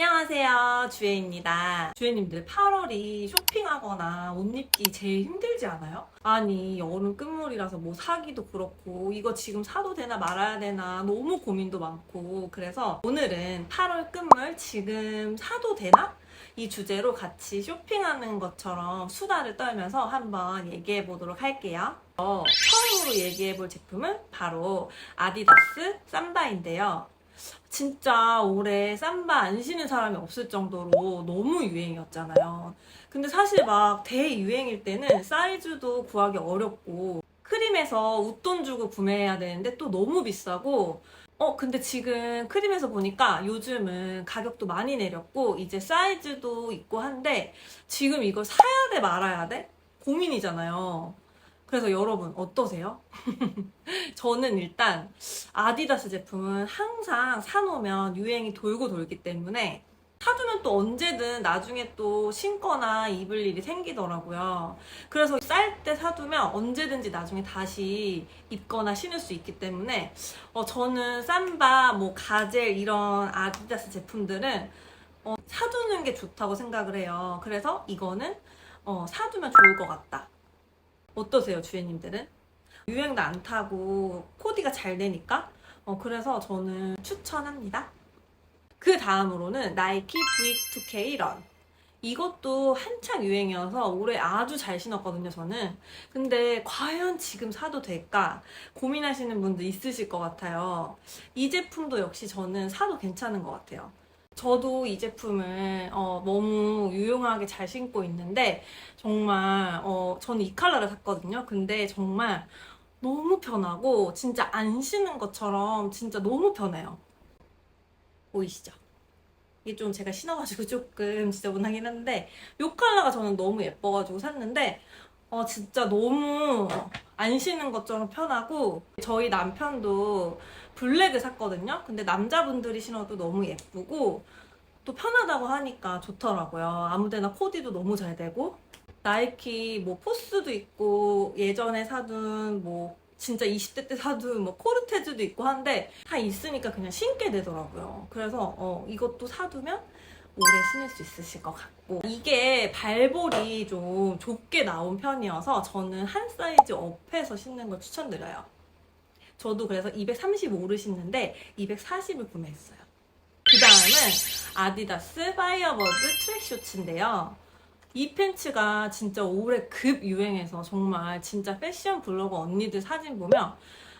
안녕하세요. 주혜입니다. 주혜님들 8월이 쇼핑하거나 옷 입기 제일 힘들지 않아요? 아니, 여름 끝물이라서 뭐 사기도 그렇고, 이거 지금 사도 되나 말아야 되나 너무 고민도 많고, 그래서 오늘은 8월 끝물 지금 사도 되나? 이 주제로 같이 쇼핑하는 것처럼 수다를 떨면서 한번 얘기해 보도록 할게요. 어, 처음으로 얘기해 볼 제품은 바로 아디다스 삼바인데요. 진짜 올해 삼바 안 신는 사람이 없을 정도로 너무 유행이었잖아요. 근데 사실 막 대유행일 때는 사이즈도 구하기 어렵고 크림에서 웃돈 주고 구매해야 되는데 또 너무 비싸고 어 근데 지금 크림에서 보니까 요즘은 가격도 많이 내렸고 이제 사이즈도 있고 한데 지금 이걸 사야 돼 말아야 돼? 고민이잖아요. 그래서 여러분 어떠세요? 저는 일단 아디다스 제품은 항상 사놓으면 유행이 돌고 돌기 때문에 사두면 또 언제든 나중에 또 신거나 입을 일이 생기더라고요. 그래서 쌀 때 사두면 언제든지 나중에 다시 입거나 신을 수 있기 때문에 어, 저는 삼바, 뭐 가젤 이런 아디다스 제품들은 어, 사두는 게 좋다고 생각을 해요. 그래서 이거는 어, 사두면 좋을 것 같다. 어떠세요, 주혜님들은? 유행도 안 타고 코디가 잘 되니까 어, 그래서 저는 추천합니다. 그 다음으로는 나이키 V2K 런. 이것도 한창 유행이어서 올해 아주 잘 신었거든요, 저는. 근데 과연 지금 사도 될까 고민하시는 분도 있으실 것 같아요. 이 제품도 역시 저는 사도 괜찮은 것 같아요. 저도 이 제품을 어, 너무 유용하게 잘 신고 있는데 정말 어, 저는 이 컬러를 샀거든요. 근데 정말 너무 편하고 진짜 안 신은 것처럼 진짜 너무 편해요. 보이시죠? 이게 좀 제가 신어가지고 조금 지저분하긴 한데 이 컬러가 저는 너무 예뻐가지고 샀는데 어 진짜 너무 안 신은 것처럼 편하고 저희 남편도 블랙을 샀거든요. 근데 남자분들이 신어도 너무 예쁘고 또 편하다고 하니까 좋더라고요. 아무데나 코디도 너무 잘 되고 나이키 뭐 포스도 있고 예전에 사둔 뭐 진짜 20대 때 사둔 뭐 코르테즈도 있고 한데 다 있으니까 그냥 신게 되더라고요. 그래서 어, 이것도 사두면 오래 신을 수 있으실 것 같고 이게 발볼이 좀 좁게 나온 편이어서 저는 한 사이즈 업해서 신는 걸 추천드려요. 저도 그래서 235를 신는데 240을 구매했어요. 그 다음은 아디다스 파이어버드 트랙 셔츠인데요. 이 팬츠가 진짜 올해 급 유행해서 정말 진짜 패션 블로거 언니들 사진 보면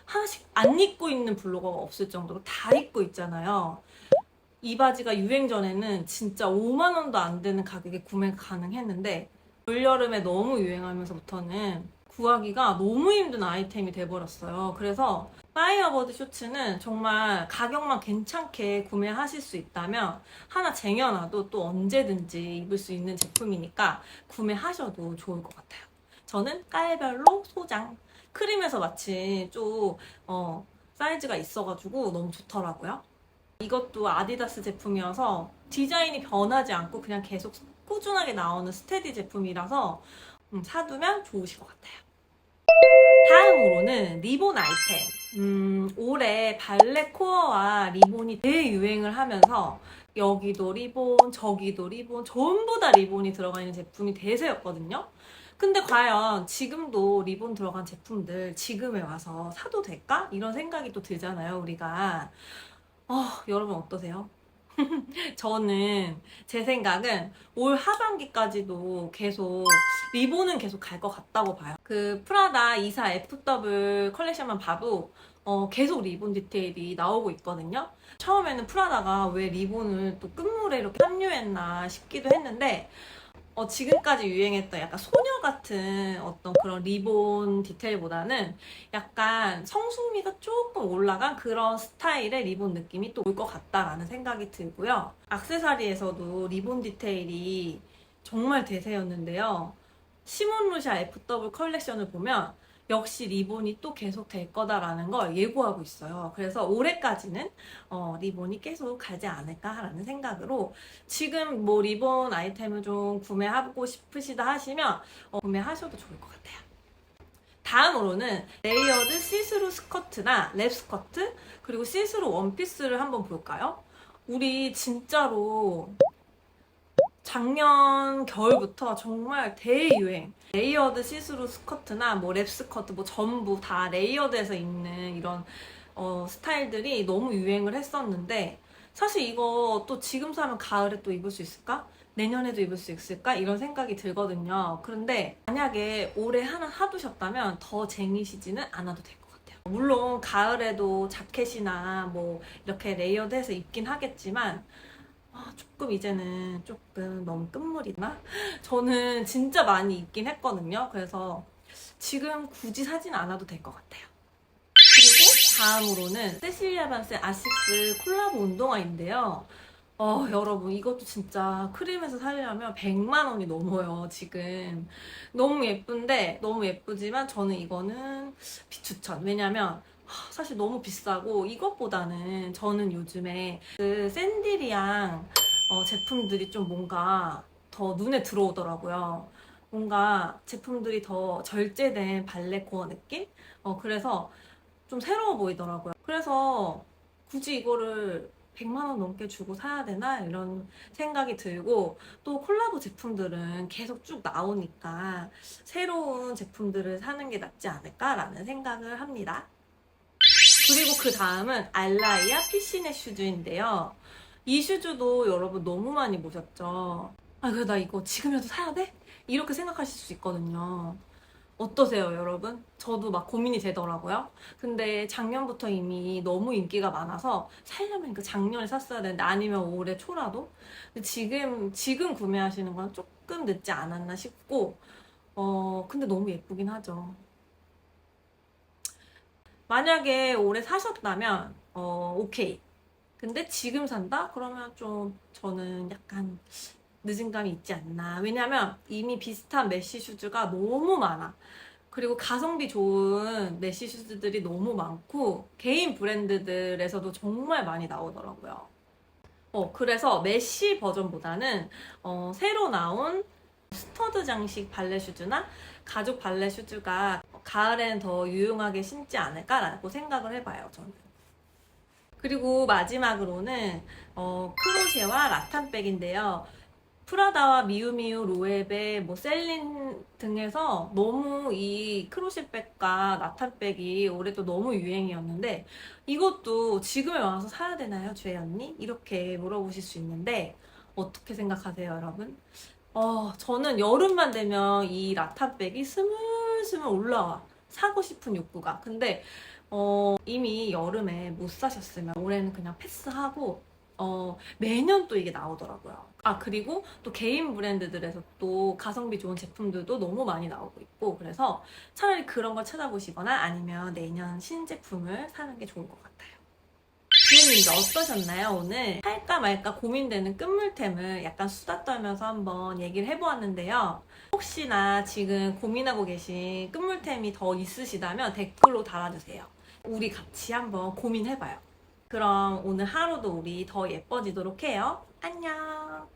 하나씩 안 입고 있는 블로거가 없을 정도로 다 입고 있잖아요. 이 바지가 유행 전에는 진짜 5만 원도 안 되는 가격에 구매 가능했는데 올여름에 너무 유행하면서부터는 구하기가 너무 힘든 아이템이 돼버렸어요. 그래서 파이어버드 쇼츠는 정말 가격만 괜찮게 구매하실 수 있다면 하나 쟁여놔도 또 언제든지 입을 수 있는 제품이니까 구매하셔도 좋을 것 같아요. 저는 깔별로 소장. 크림에서 마치 좀 어, 사이즈가 있어가지고 너무 좋더라고요. 이것도 아디다스 제품이어서 디자인이 변하지 않고 그냥 계속 꾸준하게 나오는 스테디 제품이라서 음, 사두면 좋으실 것 같아요. 다음으로는 리본 아이템. 음, 올해 발레 코어와 리본이 대유행을 하면서 여기도 리본, 저기도 리본, 전부 다 리본이 들어가 있는 제품이 대세였거든요. 근데 과연 지금도 리본 들어간 제품들 지금에 와서 사도 될까? 이런 생각이 또 들잖아요, 우리가. 어, 여러분 어떠세요? 저는 제 생각은 올 하반기까지도 계속 리본은 계속 갈 것 같다고 봐요. 그 프라다 24 FW 컬렉션만 봐도 어, 계속 리본 디테일이 나오고 있거든요. 처음에는 프라다가 왜 리본을 또 끝물에 이렇게 합류했나 싶기도 했는데 어, 지금까지 유행했던 약간 소녀 같은 어떤 그런 리본 디테일보다는 약간 성숙미가 조금 올라간 그런 스타일의 리본 느낌이 또 올 것 같다라는 생각이 들고요. 악세사리에서도 리본 디테일이 정말 대세였는데요. 시몬루샤 FW 컬렉션을 보면 역시 리본이 또 계속 될 거다라는 걸 예고하고 있어요. 그래서 올해까지는 어, 리본이 계속 가지 않을까라는 생각으로 지금 뭐 리본 아이템을 좀 구매하고 싶으시다 하시면 어, 구매하셔도 좋을 것 같아요. 다음으로는 레이어드 시스루 스커트나 랩 스커트 그리고 시스루 원피스를 한번 볼까요? 우리 진짜로 작년 겨울부터 정말 대유행 레이어드 시스루 스커트나 뭐 랩 스커트 뭐 전부 다 레이어드에서 입는 이런 어, 스타일들이 너무 유행을 했었는데 사실 이거 또 지금 사면 가을에 또 입을 수 있을까? 내년에도 입을 수 있을까? 이런 생각이 들거든요. 그런데 만약에 올해 하나 사두셨다면 더 쟁이시지는 않아도 될 것 같아요. 물론 가을에도 자켓이나 뭐 이렇게 레이어드해서 입긴 하겠지만 아, 조금 이제는 조금 너무 끝물이나? 저는 진짜 많이 입긴 했거든요. 그래서 지금 굳이 사진 않아도 될 것 같아요. 그리고 다음으로는 세실리아 반스의 아식스 콜라보 운동화인데요. 어, 여러분, 이것도 진짜 크림에서 살려면 100만 원이 넘어요, 지금. 너무 예쁜데, 너무 예쁘지만 저는 이거는 비추천. 왜냐면, 하, 사실 너무 비싸고, 이것보다는 저는 요즘에 그 샌디리앙 어, 제품들이 좀 뭔가 더 눈에 들어오더라고요. 뭔가 제품들이 더 절제된 발레 코어 느낌? 어, 그래서 좀 새로워 보이더라고요. 그래서 굳이 이거를 100만 원 넘게 주고 사야 되나 이런 생각이 들고 또 콜라보 제품들은 계속 쭉 나오니까 새로운 제품들을 사는 게 낫지 않을까라는 생각을 합니다. 그리고 그 다음은 알라이아 피시네 슈즈인데요. 이 슈즈도 여러분 너무 많이 보셨죠? 아, 그래, 나 이거 지금이라도 사야 돼? 이렇게 생각하실 수 있거든요. 어떠세요, 여러분? 저도 막 고민이 되더라고요. 근데 작년부터 이미 너무 인기가 많아서 살려면 그 작년에 샀어야 되는데 아니면 올해 초라도? 근데 지금, 지금 구매하시는 건 조금 늦지 않았나 싶고, 어, 근데 너무 예쁘긴 하죠. 만약에 올해 사셨다면, 어, 오케이. 근데 지금 산다? 그러면 좀 저는 약간 늦은 감이 있지 않나. 왜냐면 이미 비슷한 메쉬 슈즈가 너무 많아. 그리고 가성비 좋은 메쉬 슈즈들이 너무 많고 개인 브랜드들에서도 정말 많이 나오더라고요. 어, 그래서 메쉬 버전보다는 어, 새로 나온 스터드 장식 발레 슈즈나 가죽 발레 슈즈가 가을엔 더 유용하게 신지 않을까라고 생각을 해봐요, 저는. 그리고 마지막으로는 어, 크로셰와 라탄백인데요. 프라다와 미우미우, 로에베, 뭐 셀린 등에서 너무 이 크로셰백과 라탄백이 올해 또 너무 유행이었는데 이것도 지금에 와서 사야 되나요, 주혜 언니? 이렇게 물어보실 수 있는데 어떻게 생각하세요, 여러분? 어, 저는 여름만 되면 이 라탄백이 스물스물 올라와. 사고 싶은 욕구가. 근데 어, 이미 여름에 못 사셨으면 올해는 그냥 패스하고 어, 매년 또 이게 나오더라고요. 아, 그리고 또 개인 브랜드들에서 또 가성비 좋은 제품들도 너무 많이 나오고 있고, 그래서 차라리 그런 걸 찾아보시거나 아니면 내년 신제품을 사는 게 좋을 것 같아요. 지혜님도 어떠셨나요? 오늘 할까 말까 고민되는 끝물템을 약간 수다 떨면서 한번 얘기를 해보았는데요. 혹시나 지금 고민하고 계신 끝물템이 더 있으시다면 댓글로 달아주세요. 우리 같이 한번 고민해봐요. 그럼 오늘 하루도 우리 더 예뻐지도록 해요. 안녕!